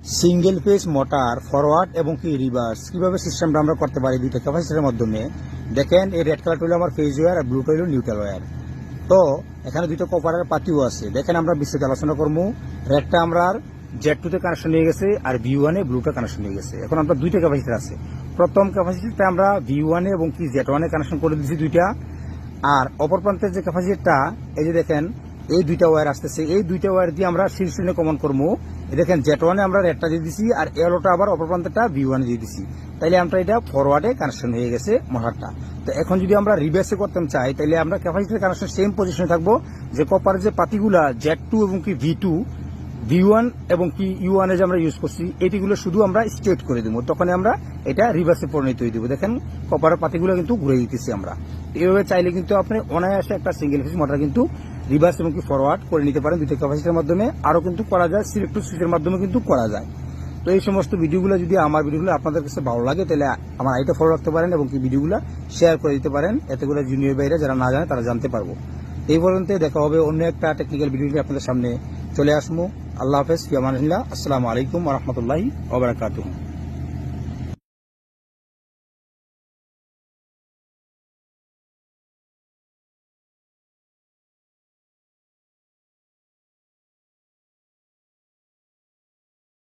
Single phase motor forward এবং কি reverse কীভাবে সিস্টেমটা আমরা করতে পারি দুইটা ক্যাপাসিটির মাধ্যমে? দেখেন, এই রেড কালারটা হলো আমার ফেজ ওয়ার আর ব্লুটা হলো নিউট্রাল ওয়ার তো, এখানে দুটো কপারের পাতিও আছে। দেখেন, আমরা বিস্তারিত আলোচনা করব। রেডটা আমরা জেড টুতে কানেকশন নিয়ে গেছে আর ভি ওয়ানে ব্লুটা কানেকশন নিয়ে গেছে। এখন আমরা দুইটা ক্যাপাসিটি আছে। প্রথম ক্যাপাসিটিতে আমরা ভি ওয়ানে এবং কি জেড ওয়ানে কানেকশন করে দিচ্ছি দুইটা। আর অপর প্রান্তের যে ক্যাপাসিটিটা এই যে দেখেন, এই দুইটা ওয়্যার আসতেছে। এই দুইটা ওয়্যার দিয়ে আমরা শীর্ষে কমন করব। দেখেন জেট ওয়ানে আমরা রেডটা দিয়ে দিছি আর এলোটা আবার অপর প্রান্তটা ভি ওয়ানে দিয়ে দিছি। তাইলে আমরা এটা ফরওয়ার্ডে কানেকশন হয়ে গেছে মোটরটা তো এখন যদি আমরা রিভার্সে করতে চাই তাহলে আমরা ক্যাপাসিটির কানেকশন সেম পজিশনে থাকব যে কপারের যে পাতিগুলা জেড টু এবং কি ভি টু ভি ওয়ান এবং কি ইউ ওয়ানে যে আমরা ইউজ করছি, এটিগুলো শুধু আমরা স্ট্রেট করে দেবো। তখন আমরা এটা রিভার্সে পরিণত হয়ে দেবো। দেখেন কপারের পাতিগুলো কিন্তু ঘুরে দিতেছি আমরা। এইভাবে চাইলে কিন্তু আপনি অনায়াসে একটা সিঙ্গেল ফেজ মোটর কিন্তু রিভার্স এবং কি ফরওয়ার্ড করে নিতে পারেন দুইটা ক্যাপাসিটির মাধ্যমে। আরও কিন্তু করা যায় সিলেক্টিভ সুইচের মাধ্যমে কিন্তু করা যায়। তো এই সমস্ত ভিডিওগুলো যদি আমার ভিডিওগুলো আপনাদের কাছে ভালো লাগে, তাহলে আমার আইটা ফলো রাখতে পারেন এবং কি ভিডিওগুলো শেয়ার করে দিতে পারেন। এতে করে জুনিয়র বাইরে যারা না জানে, তারা জানতে পারব। এই পর্যন্ত দেখা হবে অন্য একটা টেকনিক্যাল ভিডিও নিয়ে আপনাদের সামনে চলে আসব আল্লাহ হাফেজ ফিয়ামানিল্লাহ আসসালামু আলাইকুম রহমতুল্লাহি ওবরাকাতুহ